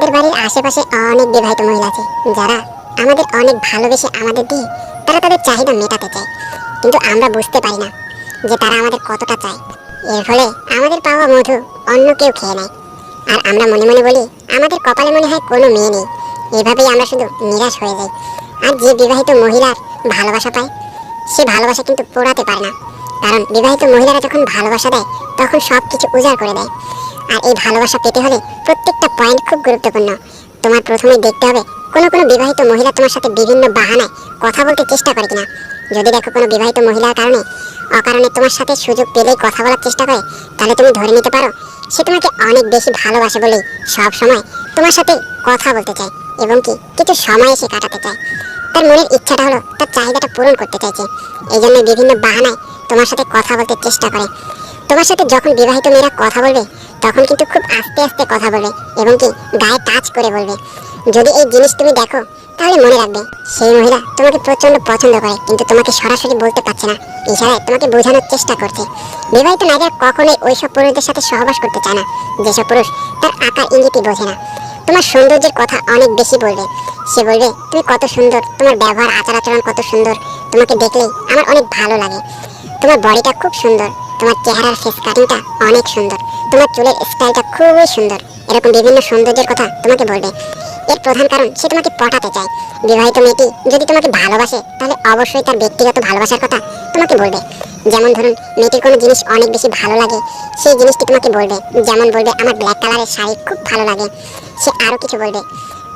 আমাদের বাড়ির আশেপাশে অনেক বিবাহিত মহিলা আছে। যারা আমাদের অনেক ভালোবেসে আমাদের দিয়ে তারা তাদের চাহিদা মেটাতে চায়। কিন্তু আমরা বুঝতে পারি না যে তারা আমাদের কতটা চায়। এর ফলে আমাদের পাওয়া মধু অন্য কেউ খেয়ে নেয়। আর আমরা মনে মনে বলি, আমাদের কপালে মনে হয় কোনো মেয়ে নেই। এভাবেই আমরা শুধু নিরাশ হয়ে যাই। আর যে বিবাহিত মহিলার ভালোবাসা পায়, সে ভালোবাসা কিন্তু পোড়াতে পারে না। কারণ বিবাহিত মহিলারা যখন ভালোবাসা দেয়, তখন সব কিছু উজাড় করে দেয়। আর এই ভালোবাসা পেতে হলে প্রত্যেকটা পয়েন্ট খুব গুরুত্বপূর্ণ। তোমার প্রথমে দেখতে হবে, কোনো কোনো বিবাহিত মহিলা তোমার সাথে বিভিন্ন বাহানায় কথা বলতে চেষ্টা করে কিনা। যদি দেখো কোনো বিবাহিত মহিলার কারণে অকারণে তোমার সাথে সুযোগ পেলেই কথা বলার চেষ্টা করে, তাহলে তুমি ধরে নিতে পারো সে তোমাকে অনেক বেশি ভালোবাসে বলেই সব সময় তোমার সাথে কথা বলতে চায় এবং কি কিছু সময় সে কাটাতে চায়। তার মনের ইচ্ছাটা হলো তার চাহিদাটা পূরণ করতে চাইছে। এই জন্য বিভিন্ন বাহানায় তোমার সাথে কথা বলতে চেষ্টা করে। তোমার সাথে যখন বিবাহিত মেয়েরা কথা বলবে তখন কিন্তু খুব আস্তে আস্তে কথা বলবে এবং কি গায়ে টাচ করে বলবে। যদি এই জিনিস তুমি দেখো, তাহলে মনে রাখবে সেই মহিলা তোমাকে প্রচণ্ড পছন্দ করে, কিন্তু তোমাকে সরাসরি বলতে পারছে না। ইশারায় তোমাকে বোঝানোর চেষ্টা করছে। বিবাহিত নারীরা কখনোই ওইসব পুরুষদের সাথে সহবাস করতে চায় না। যেসব পুরুষ তার আকার, ইঙ্গিতই বোঝে না। তোমার সৌন্দর্যের কথা অনেক বেশি বলবে। সে বলবে, তুমি কত সুন্দর, তোমার ব্যবহার আচার আচরণ কত সুন্দর। তোমাকে দেখলেই আমার অনেক ভালো লাগে। তোমার বডিটা খুব সুন্দর। তোমার চেহারার ফেস কাটিংটা অনেক সুন্দর। তোমার চুলের স্টাইলটা খুবই সুন্দর। এরকম বিভিন্ন সৌন্দর্যের কথা তোমাকে বলবে। এর প্রধান কারণ সে তোমাকে পটাতে চায়। বিবাহিত মেয়েটি যদি তোমাকে ভালোবাসে, তাহলে অবশ্যই তার ব্যক্তিগত ভালোবাসার কথা তোমাকে বলবে। যেমন ধরুন, মেয়েটির কোনো জিনিস অনেক বেশি ভালো লাগে, সেই জিনিসটি তোমাকে বলবে। যেমন বলবে, আমার ব্ল্যাক কালারের শাড়ি খুব ভালো লাগে। সে আরও কিছু বলবে।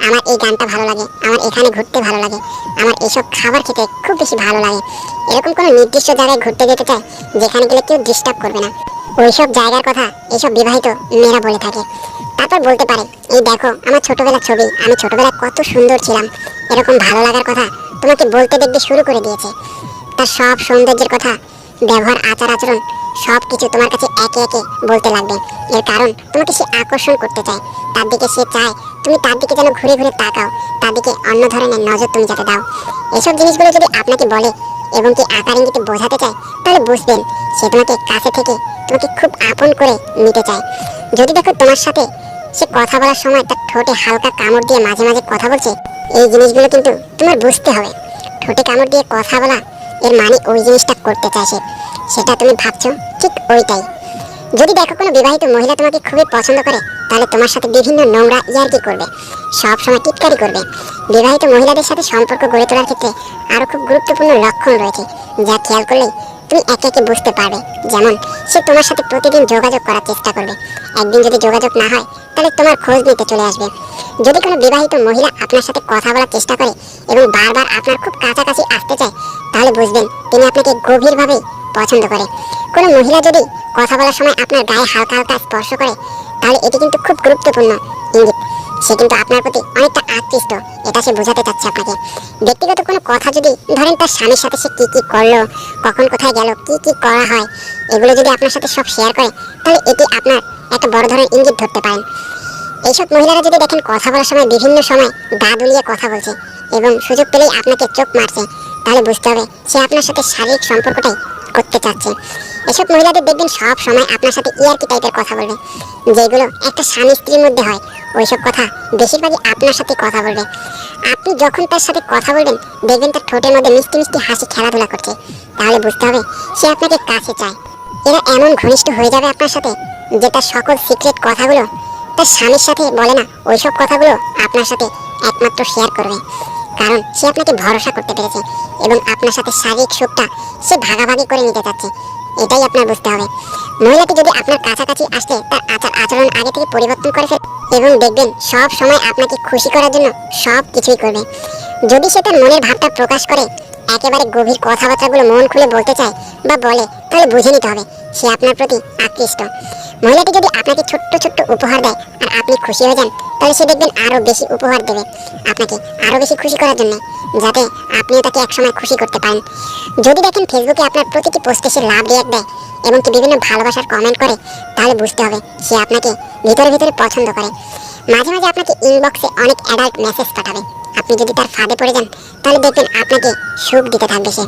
আমার এই গানটা ভালো লাগে, আমার এখানে ঘুরতে ভালো লাগে, আমার এইসব খাবার খেতে খুব বেশি ভালো লাগে। এরকম কোনো নির্দিষ্ট জায়গায় ঘুরতে যেতে চায়, যেখানে গেলে কেউ ডিস্টার্ব করবে না। ওইসব জায়গার কথা এইসব বিবাহিত মেয়েরা বলে থাকে। তারপর বলতে পারে, এই দেখো, আমার ছোটবেলার ছবি, আমি ছোটোবেলায় কত সুন্দর ছিলাম। এরকম ভালো লাগার কথা তোমাকে বলতে দেখতে শুরু করে দিয়েছে। তার সব সৌন্দর্যের কথা, ব্যবহার আচার আচরণ সব কিছু তোমার কাছে একে একে বলতে লাগবে। এর কারণ তোমাকে সে আকর্ষণ করতে চায়। তার দিকে সে চায়, তুমি তার দিকে যেন ঘুরে ঘুরে তাকাও। তার দিকে অন্য ধরনের নজর তুমি যাতে দাও। এসব জিনিসগুলো যদি আপনাকে বলে এবং কি আকার ইঙ্গিতে বোঝাতে চায়, তাহলে বুঝবেন সে তোমাকে কাছে থেকে তোমাকে খুব আপন করে নিতে চায়। যদি দেখো তোমার সাথে সে কথা বলার সময় তার ঠোঁটে হালকা কামড় দিয়ে মাঝে মাঝে কথা বলছে, এই জিনিসগুলো কিন্তু তোমার বুঝতে হবে। ঠোঁটে কামড় দিয়ে কথা বলা এর মানে ওই জিনিসটা করতে চায় সেটা তুমি ভাবছ? ঠিক ওইটাই। যদি দেখো কোনো বিবাহিত মহিলা তোমাকে খুবই পছন্দ করে, তাহলে তোমার সাথে বিভিন্ন নোংরা ইয়ার্কি করবে, সব সময় টিটকারি করবে। বিবাহিত মহিলাদের সাথে সম্পর্ক গড়ে তোলার ক্ষেত্রে আরও খুব গুরুত্বপূর্ণ লক্ষণ রয়েছে, যা খেয়াল করলেই তুমি একে একে বুঝতে পারবে। যেমন, সে তোমার সাথে প্রতিদিন যোগাযোগ করার চেষ্টা করবে। একদিন যদি যোগাযোগ না হয়, তাহলে তোমার খোঁজ নিতে চলে আসবে। যদি কোনো বিবাহিত মহিলা আপনার সাথে কথা বলার চেষ্টা করে এবং বারবার আপনার খুব কাছাকাছি আসতে চায়, তাহলে বুঝবেন তিনি আপনাকে গভীরভাবে পছন্দ করে। কোনো মহিলা যদি কথা বলার সময় আপনার গায়ে হালকা হালকা স্পর্শ করে, তাহলে এটি কিন্তু খুব গুরুত্বপূর্ণ ইঙ্গিত। সে কিন্তু আপনার প্রতি অনেকটা আকৃষ্ট, এটা সে বোঝাতে চাচ্ছে আপনাকে। ব্যক্তিগত কোনো কথা যদি, ধরেন তার স্বামীর সাথে সে কী কী করল, কখন কোথায় গেল, কী কী করা হয়, এগুলো যদি আপনার সাথে সব শেয়ার করে, তাহলে এটি আপনার একটা বড় ধরনের ইঙ্গিত ধরতে পারেন। এইসব মহিলারা যদি দেখেন কথা বলার সময় বিভিন্ন সময় গা দুলিয়ে কথা বলছে এবং সুযোগ পেলেই আপনাকে চোখ মারছে, তাহলে বুঝতে হবে সে আপনার সাথে শারীরিক সম্পর্কটাই করতে চাচ্ছে। এসব মহিলাদের দেখবেন সব সময় আপনার সাথে ইয়ার্কি টাইপের কথা বলবে, যেগুলো একটা স্বামী স্ত্রীর মধ্যে হয়, ওইসব কথা বেশিরভাগই আপনার সাথে কথা বলবে। আপনি যখন তার সাথে কথা বলবেন, দেখবেন তার ঠোঁটের মধ্যে মিষ্টি মিষ্টি হাসি খেলাধুলা করছে, তাহলে বুঝতে হবে সে আপনাকে কাছে চায়। এরা এমন ঘনিষ্ঠ হয়ে যাবে আপনার সাথে যে তার সকল সিক্রেট কথাগুলো তার স্বামীর সাথে বলে না, ওইসব কথাগুলো আপনার সাথে একমাত্র শেয়ার করবে। কারণ সে আপনাকে ভরসা করতে পেরেছে এবং আপনার সাথে শারীরিক সুখটা সে ভাগাভাগি করে নিতে চাচ্ছে। এটাই আপনার বুঝতে হবে। মহিলাটি যদি আপনার কাছাকাছি আসতে তার আচার আচরণ আগে থেকে পরিবর্তন করে ফেলে এবং দেখবেন সব সময় আপনাকে খুশি করার জন্য সব কিছুই করবে। যদি সে তার মনের ভাবটা প্রকাশ করে, একেবারে গভীর কথাবার্তাগুলো মন খুলে বলতে চায় বা বলে, তাহলে বুঝে নিতে হবে। সে আপনার প্রতি আকৃষ্ট। মহিলাটি যদি আপনাকে ছোট্ট ছোট্ট উপহার দেয় আর আপনি খুশি হয়ে যান, তাহলে সে দেখবেন আরও বেশি উপহার দেবে আপনাকে আরও বেশি খুশি করার জন্য, যাতে আপনিও তাকে একসময় খুশি করতে পারেন। যদি দেখেন ফেসবুকে আপনার প্রতিটি পোস্টে সে লাভ রিয়াক্ট দেয় এবং কি বিভিন্ন ভালোবাসার কমেন্ট করে, তাহলে বুঝতে হবে সে আপনাকে ভিতরে ভিতরে পছন্দ করে। মাঝে মাঝে আপনাকে ইনবক্সে অনেক অ্যাডাল্ট মেসেজ পাঠাবে। আপনি যদি তার ফাঁদে পড়ে যান, তাহলে দেখবেন আপনাকে সুখ দিতে থাকবে সে।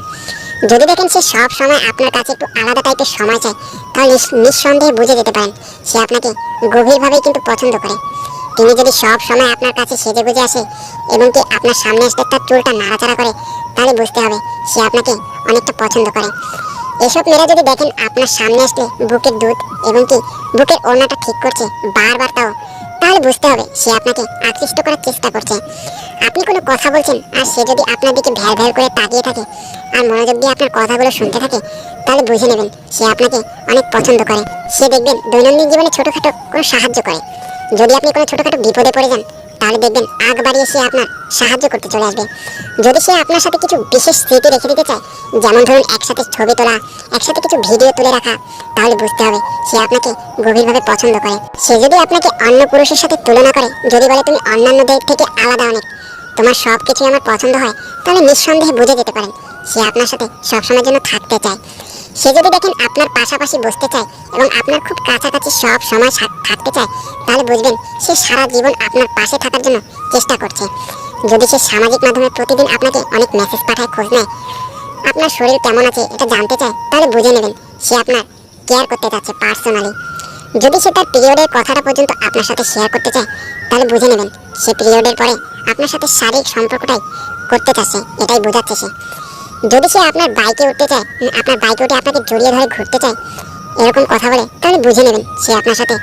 যদি দেখেন সে সব সময় আপনার কাছে একটু আলাদা টাইপের সময় চায়, তাহলে নিঃসন্দেহে বুঝে যেতে পারেন সে আপনাকে গভীরভাবেই কিন্তু পছন্দ করে। তিনি যদি সব সময় আপনার কাছে সেজে গুজে আসে এবং কি আপনার সামনে আসতে তার চুলটা নাড়াচাড়া করে, তাহলে বুঝতে হবে সে আপনাকে অনেকটা পছন্দ করে। এসব মেয়েরা যদি দেখেন আপনার সামনে আসলে বুকের দুধ এবং কি বুকের ওড়নাটা ঠিক করছে, বারবার তাও তাহলে বুঝতে হবে সে আপনাকে আকৃষ্ট করার চেষ্টা করছে। আপনি কোনো কথা বলছেন আর সে যদি আপনার দিকে ভ্যাল ভ্যাল করে তাকিয়ে থাকে আর মনোযোগ দিয়ে আপনার কথাগুলো শুনতে থাকে, তাহলে বুঝে নেবেন সে আপনাকে অনেক পছন্দ করে। সে দেখবেন দৈনন্দিন জীবনে ছোটোখাটো কোনো সাহায্য করে। যদি আপনি কোনো ছোটোখাটো বিপদে পড়ে যান তাহলে দেখবেন আগ বাড়িয়ে সে আপনার সাহায্য করতে চলে আসবে। যদি সে আপনার সাথে কিছু বিশেষ স্মৃতি রেখে দিতে চায়, যেমন ধরুন একসাথে ছবি তোলা, একসাথে কিছু ভিডিও তুলে রাখা, তাহলে বুঝতে হবে সে আপনাকে গভীরভাবে পছন্দ করে। সে যদি আপনাকে অন্য পুরুষের সাথে তুলনা করে, যদি বলে, তুমি অন্যান্যদের থেকে আলাদা অনেক, তোমার সব কিছুই আমার পছন্দ হয়, তাহলে নিঃসন্দেহে বুঝে যেতে পারেন। সে আপনার সাথে সবসময়ের জন্য থাকতে চায়। সে যদি দেখেন আপনার পাশাপাশি বসতে চায় এবং আপনার খুব কাছাকাছি সব সময় থাকতে চায়, তাহলে বুঝবেন সে সারা জীবন আপনার পাশে থাকার জন্য চেষ্টা করছে। যদি সে সামাজিক মাধ্যমে প্রতিদিন আপনাকে অনেক মেসেজ পাঠায়, খোঁজ নেয়, আপনার শরীর কেমন আছে এটা জানতে চায়, তাহলে বুঝে নেবেন সে আপনার কেয়ার করতে চাচ্ছে পার্সোনালি যদি সে তার পিরিয়ডের কথাটা পর্যন্ত আপনার সাথে শেয়ার করতে চায়, তাহলে বুঝে নেবেন সে পিরিয়ডের পরে আপনার সাথে শারীরিক সম্পর্কটাই করতে চাচ্ছে, এটাই বোঝাচ্ছে সে। যদি সে আপনার বাইকে উঠতে চায় আপনার বাইকে উঠে আপনাকে জড়িয়ে ধরে ঘুরতে চায়, এরকম কথা বলে তাহলে বুঝে নেবেন সে আপনার সাথে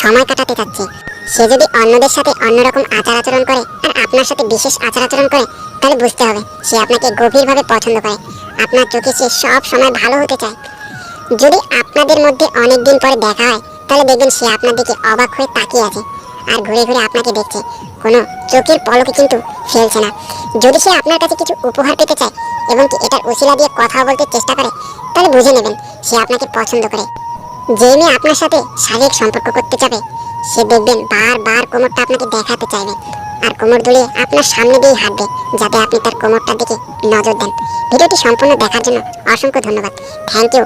সময় কাটাতে চাচ্ছে। সে যদি অন্যদের সাথে অন্যরকম আচার আচরণ করে আর আপনার সাথে বিশেষ আচার আচরণ করে, তাহলে বুঝতে হবে সে আপনাকে গভীরভাবে পছন্দ করে। আপনার চোখে সে সব সময় ভালো হতে চায়। যদি আপনাদের মধ্যে অনেক দিন পরে দেখা হয়, তাহলে দেখবেন সে আপনার দিকে অবাক হয়ে তাকিয়ে আছে আর ঘুরে ঘুরে আপনাকে দেখছে। কোনো চোখের পলকে কিন্তু ফেলছে না। যদি সে আপনার কাছে কিছু উপহার পেতে চায় এবং কি এটার উশিলা দিয়ে কথা বলতে চেষ্টা করে, তাহলে বুঝে নেবেন সে আপনাকে পছন্দ করে। যে মেয়ে আপনার সাথে শারীরিক সম্পর্ক করতে চাবে সে দেখবেন বারবার কোমরটা আপনাকে দেখাতে চাইবে। আর কোমর দুলিয়ে আপনার সামনে দিয়ে হাঁটবে, যাতে আপনি তার কোমরটার দিকে নজর দেন। ভিডিওটি সম্পূর্ণ দেখার জন্য অসংখ্য ধন্যবাদ। Thank you